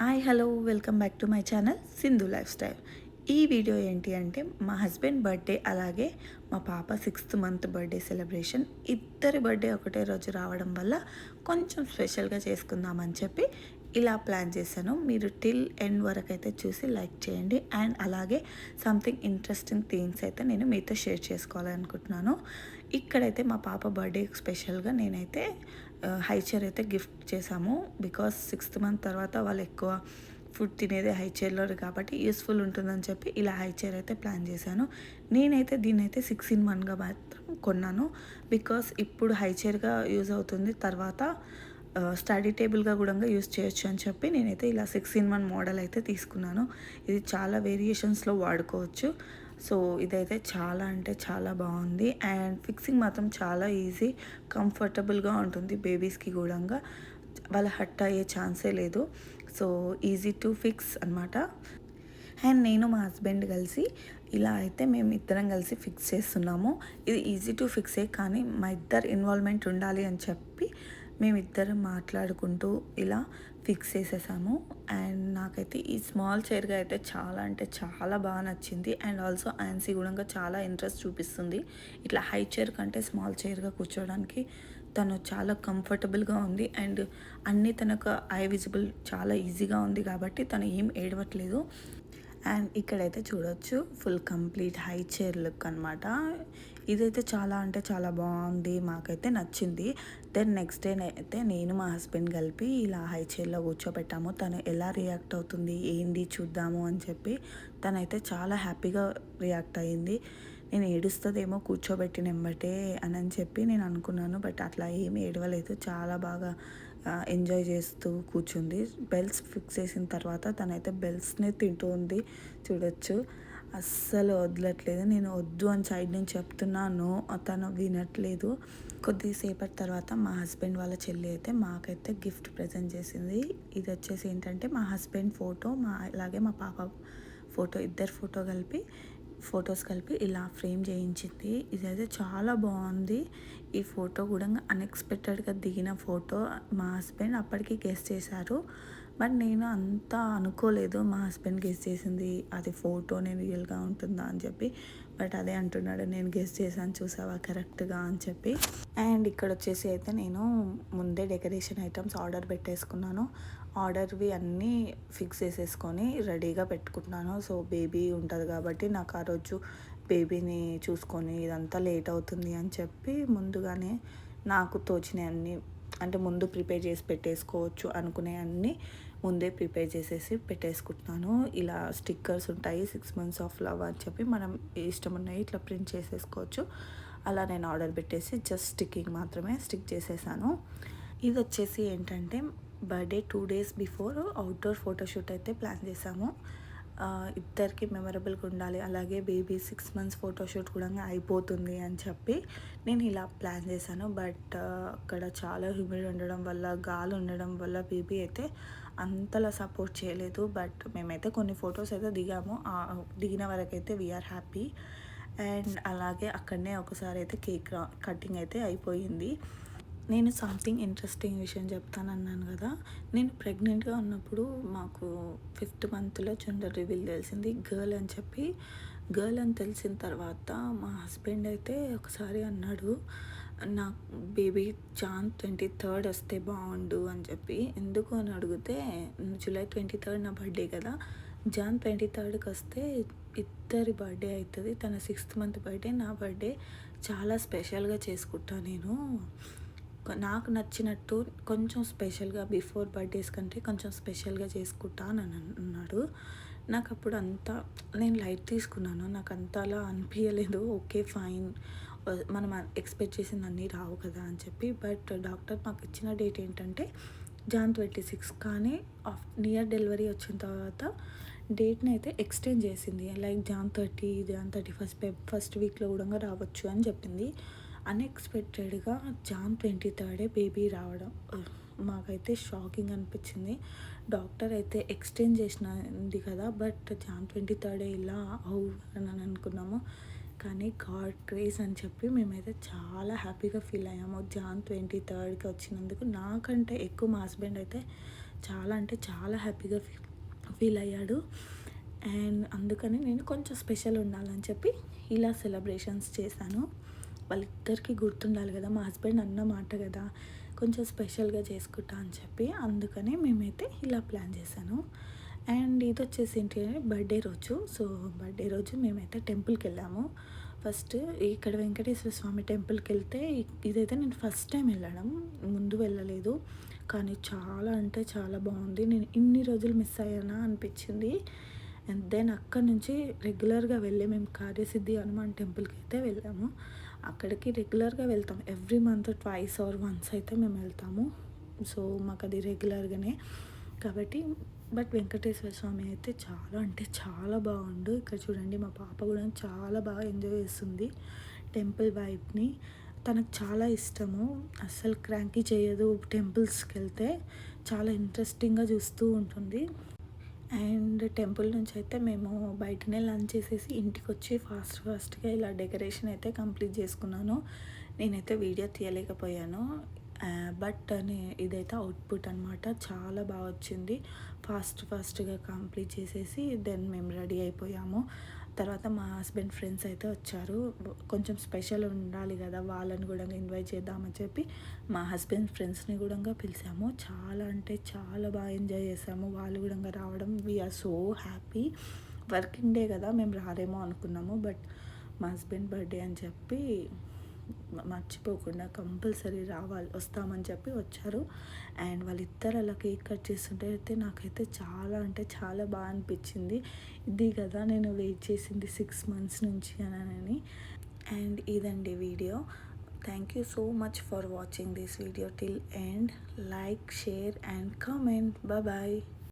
Hi hello welcome back to my channel Sindhu life style ఈ video ఏంటి అంటే మా హస్బెండ్ బర్త్డే అలాగే మా పాప సిక్స్త్ మంత్ బర్త్డే సెలబ్రేషన్ ఇద్దరి బర్త్డే ఒకటే రోజు రావడం వల్ల కొంచెం స్పెషల్గా చేసుకుందామని చెప్పి ఇలా ప్లాన్ చేశాను. మీరు టిల్ ఎండ్ వరకు అయితే చూసి లైక్ చేయండి. అండ్ అలాగే సంథింగ్ ఇంట్రెస్టింగ్ థింగ్స్ అయితే నేను మీతో షేర్ చేసుకోవాలనుకుంటున్నాను. ఇక్కడైతే మా పాప బర్త్డే స్పెషల్గా నేనైతే హై చైర్ అయితే గిఫ్ట్ చేశాము. బికాస్ సిక్స్త్ మంత్ తర్వాత వాళ్ళు ఎక్కువ ఫుడ్ తినేదే హై చైర్లో కాబట్టి యూస్ఫుల్ ఉంటుందని చెప్పి ఇలా హై చైర్ అయితే ప్లాన్ చేశాను. నేనైతే దీన్ని అయితే సిక్స్ ఇన్ వన్గా మాత్రం కొన్నాను. బికాస్ ఇప్పుడు హై చైర్గా యూజ్ అవుతుంది. తర్వాత స్టడీ టేబుల్గా కూడా యూస్ చేయొచ్చు అని చెప్పి నేనైతే ఇలా సిక్స్ ఇన్ వన్ మోడల్ అయితే తీసుకున్నాను. ఇది చాలా వేరియేషన్స్లో వాడుకోవచ్చు. సో ఇదైతే చాలా అంటే చాలా బాగుంది. అండ్ ఫిక్సింగ్ మాత్రం చాలా ఈజీ కంఫర్టబుల్గా ఉంటుంది బేబీస్కి కూడా వాళ్ళ హట్ అయ్యే ఛాన్సే లేదు. సో ఈజీ టు ఫిక్స్ అనమాట అండ్ నేను మా హస్బెండ్ కలిసి ఇలా అయితే మేము ఇద్దరం కలిసి ఫిక్స్ చేస్తున్నాము. ఇది ఈజీ టు ఫిక్సే కానీ మా ఇద్దరు ఇన్వాల్వ్మెంట్ ఉండాలి అని చెప్పి మేమిద్దరం మాట్లాడుకుంటూ ఇలా ఫిక్స్ చేసేసాము. అండ్ నాకైతే ఈ స్మాల్ చైర్గా అయితే చాలా అంటే చాలా బాగా నచ్చింది. అండ్ ఆల్సో ఆన్సీ కూడా చాలా ఇంట్రెస్ట్ చూపిస్తుంది. ఇట్లా హై చైర్ కంటే స్మాల్ చైర్గా కూర్చోవడానికి తను చాలా కంఫర్టబుల్గా ఉంది. అండ్ అన్నీ తనకు ఐ విజిబుల్ చాలా ఈజీగా ఉంది కాబట్టి తను ఏం ఏడవట్లేదు. అండ్ ఇక్కడైతే చూడొచ్చు full complete high chair look అనమాట ఇదైతే చాలా అంటే చాలా బాగుంది మాకైతే నచ్చింది. దెన్ నెక్స్ట్ డే అయితే నేను మా హస్బెండ్ కలిపి ఇలా హై చైర్లో కూర్చోబెట్టాము తను ఎలా రియాక్ట్ అవుతుంది ఏంది చూద్దాము అని చెప్పి తనైతే చాలా హ్యాపీగా రియాక్ట్ అయ్యింది నేను ఏడుస్తుందేమో కూర్చోబెట్టిన ఎంబటే అని అని చెప్పి నేను అనుకున్నాను బట్ అట్లా ఏమి ఏడవలేదు. చాలా బాగా ఎంజాయ్ చేస్తూ కూర్చుంది. బెల్స్ ఫిక్స్ చేసిన తర్వాత తనైతే బెల్స్నే తింటూ ఉంది చూడొచ్చు. అస్సలు వదలట్లేదు. నేను వద్దు అని సైడ్ నుంచి చెప్తున్నాను. తను వినట్లేదు. కొద్దిసేపటి తర్వాత మా హస్బెండ్ వాళ్ళ చెల్లి అయితే మాకైతే గిఫ్ట్ ప్రజెంట్ చేసింది. ఇది వచ్చేసి ఏంటంటే మా హస్బెండ్ ఫోటో మా అలాగే మా పాప ఫోటో ఇద్దరు ఫోటో కలిపి ఫొటోస్ కలిపి ఇలా ఫ్రేమ్ చేయించింది. ఇదైతే చాలా బాగుంది. ఈ ఫోటో కూడా అన్ఎక్స్పెక్టెడ్గా దిగిన ఫోటో మా హస్బెండ్ అప్పటికి గెస్ట్ చేశారు. బట్ నేను అంత అనుకోలేదు మా హస్బెండ్ గెస్ట్ చేసింది అది ఫోటోనే రియల్గా ఉంటుందా అని చెప్పి. బట్ అదే అంటున్నాడు నేను గెస్ట్ చేశాను చూసావా? కరెక్ట్గా అని చెప్పి. అండ్ ఇక్కడ వచ్చేసి అయితే నేను ముందే డెకరేషన్ ఐటమ్స్ ఆర్డర్ పెట్టేసుకున్నాను. ఆర్డర్వి అన్నీ ఫిక్స్ చేసేసుకొని రెడీగా పెట్టుకుంటున్నాను. సో బేబీ ఉంటుంది కాబట్టి నాకు ఆ రోజు బేబీని చూసుకొని ఇదంతా లేట్ అవుతుంది అని చెప్పి ముందుగానే నాకు తోచినవి అన్నీ అంటే ముందు ప్రిపేర్ చేసి పెట్టేసుకోవచ్చు అనుకునే అన్నీ ముందే ప్రిపేర్ చేసేసి పెట్టేసుకుంటున్నాను. ఇలా స్టిక్కర్స్ ఉంటాయి సిక్స్ మంత్స్ ఆఫ్ లవ్ అని చెప్పి మనం ఇష్టం ఉన్నాయి ఇట్లా ప్రింట్ చేసేసుకోవచ్చు. అలా నేను ఆర్డర్ పెట్టేసి జస్ట్ స్టిక్కింగ్ మాత్రమే స్టిక్ చేసేసాను. ఇది వచ్చేసి ఏంటంటే birthday two days before outdoor photoshoot అయితే ప్లాన్ చేసాము. ఇద్దరికి మెమరబుల్గా ఉండాలి. అలాగే బేబీ సిక్స్ మంత్స్ ఫోటోషూట్ కూడా అయిపోతుంది అని చెప్పి నేను ఇలా ప్లాన్ చేశాను. బట్ అక్కడ చాలా హ్యూమిడ్ ఉండడం వల్ల గాలి ఉండడం వల్ల బేబీ అయితే అంతలా సపోర్ట్ చేయలేదు. బట్ మేమైతే కొన్ని ఫొటోస్ అయితే దిగాము. దిగిన వరకైతే వీఆర్ హ్యాపీ అండ్ అలాగే అక్కడనే ఒకసారి అయితే కేక్ కటింగ్ అయితే అయిపోయింది. నేను సంథింగ్ ఇంట్రెస్టింగ్ విషయం చెప్తాను అన్నాను కదా. నేను ప్రెగ్నెంట్గా ఉన్నప్పుడు మాకు ఫిఫ్త్ మంత్లో జెండర్ రివీల్ తెలిసింది. గర్ల్ అని చెప్పి గర్ల్ అని తెలిసిన తర్వాత మా హస్బెండ్ అయితే ఒకసారి అన్నాడు నా బేబీ జాన్ ట్వంటీ థర్డ్ వస్తే బాగుండు అని చెప్పి. ఎందుకు అని అడిగితే జూలై ట్వంటీ థర్డ్ నా బర్త్డే కదా. జాన్ ట్వంటీ థర్డ్కి వస్తే ఇద్దరి బర్త్డే అవుతుంది తన సిక్స్త్ మంత్ బర్త్డే నా బర్త్డే చాలా స్పెషల్గా చేసుకుంటా నేను నాకు నచ్చినట్టు కొంచెం స్పెషల్గా బిఫోర్ బర్త్డేస్ కంటే కొంచెం స్పెషల్గా చేసుకుంటా అని అన్నాడు. నాకు అప్పుడు అంతా నేను లైట్ తీసుకున్నాను. నాకు అంతలా అనిపించలేదు ఓకే ఫైన్. మనం ఎక్స్పెక్ట్ చేసింది అన్నీ రావు కదా అని చెప్పి. బట్ డాక్టర్ మాకు ఇచ్చిన డేట్ ఏంటంటే జాన్ ట్వంటీ సిక్స్. కానీ నియర్ డెలివరీ వచ్చిన తర్వాత డేట్ని అయితే ఎక్స్టెండ్ చేసింది. Like Jan thirty Jan thirty first first వీక్లో కూడా రావచ్చు అని చెప్పింది. అన్ఎక్స్పెక్టెడ్గా జాన్ ట్వంటీ థర్డే బేబీ రావడం. మాకైతే షాకింగ్ అనిపించింది. డాక్టర్ అయితే ఎక్స్టెండ్ చేసినది కదా బట్ జాన్ ట్వంటీ థర్డే ఇలా అవు అని అనుకున్నాము. కానీ గాడ్ క్రేజ్ అని చెప్పి మేమైతే చాలా హ్యాపీగా ఫీల్ అయ్యాము జాన్ ట్వంటీ థర్డ్కి వచ్చినందుకు. నాకంటే ఎక్కువ మా హస్బెండ్ అయితే చాలా అంటే చాలా హ్యాపీగా ఫీల్ అయ్యాడు. అండ్ అందుకని నేను కొంచెం స్పెషల్ ఉండాలని చెప్పి ఇలా సెలబ్రేషన్స్ చేశాను. వాళ్ళిద్దరికీ గుర్తుండాలి కదా మా హస్బెండ్ అన్న మాట కదా కొంచెం స్పెషల్గా చేసుకుంటా అని చెప్పి అందుకని మేమైతే ఇలా ప్లాన్ చేశాను. అండ్ ఇది వచ్చేసి ఏంటి బర్త్డే రోజు. సో బర్త్డే రోజు మేమైతే టెంపుల్కి వెళ్ళాము. ఫస్ట్ ఇక్కడ వెంకటేశ్వర స్వామి టెంపుల్కి వెళ్తే ఇదైతే నేను ఫస్ట్ టైం వెళ్ళడం ముందు వెళ్ళలేదు. కానీ చాలా అంటే చాలా బాగుంది. నేను ఇన్ని రోజులు మిస్ అయ్యానా అనిపించింది. అండ్ దెన్ అక్కడ నుంచి రెగ్యులర్గా వెళ్ళి మేము కార్యసిద్ధి హనుమాన్ టెంపుల్కి అయితే వెళ్ళాము. అక్కడికి రెగ్యులర్గా వెళ్తాం. Every month twice or once అయితే మేము వెళ్తాము. సో మాకు అది రెగ్యులర్గానే. కాబట్టి బట్ వెంకటేశ్వర స్వామి అయితే చాలా అంటే చాలా బాగుండు. ఇక్కడ చూడండి మా పాప కూడా చాలా బాగా ఎంజాయ్ చేస్తుంది టెంపుల్ వైబ్ని తనకు చాలా ఇష్టము. అస్సలు క్రాంకీ చేయదు టెంపుల్స్కి వెళ్తే. చాలా ఇంట్రెస్టింగ్గా చూస్తూ ఉంటుంది. అండ్ టెంపుల్ నుంచి అయితే మేము బయటనే లంచ్ చేసేసి ఇంటికి వచ్చి ఫాస్ట్ ఫాస్ట్గా ఇలా డెకరేషన్ అయితే కంప్లీట్ చేసుకున్నాను. నేనైతే వీడియో తీయలేకపోయాను. బట్ ఇదైతే అవుట్పుట్ అనమాట చాలా బాగా వచ్చింది. ఫాస్ట్ ఫాస్ట్గా కంప్లీట్ చేసేసి దెన్ మేము రెడీ అయిపోయాము. తర్వాత మా హస్బెండ్ ఫ్రెండ్స్ అయితే వచ్చారు. కొంచెం స్పెషల్ ఉండాలి కదా వాళ్ళని కూడా ఇన్వైట్ చేద్దామని చెప్పి మా హస్బెండ్ ఫ్రెండ్స్ని కూడా పిలిచాము. చాలా అంటే చాలా బాగా ఎంజాయ్ చేసాము. వాళ్ళు కూడా రావడం we are so happy working day కదా మేము రారేమో అనుకున్నాము. బట్ మా హస్బెండ్ బర్త్డే అని చెప్పి మర్చిపోకుండా కంపల్సరీ రావాలి వస్తామని చెప్పి వచ్చారు. అండ్ వాళ్ళిద్దరు అలా కేక్ కట్ చేస్తుంటే అయితే నాకైతే చాలా అంటే చాలా బాగా అనిపించింది. ఇది కదా నేను వెయిట్ చేసింది సిక్స్ మంత్స్ నుంచి అని అండ్ ఇదండి video. Thank you so much for watching this video till end. Like share and comment. Bye.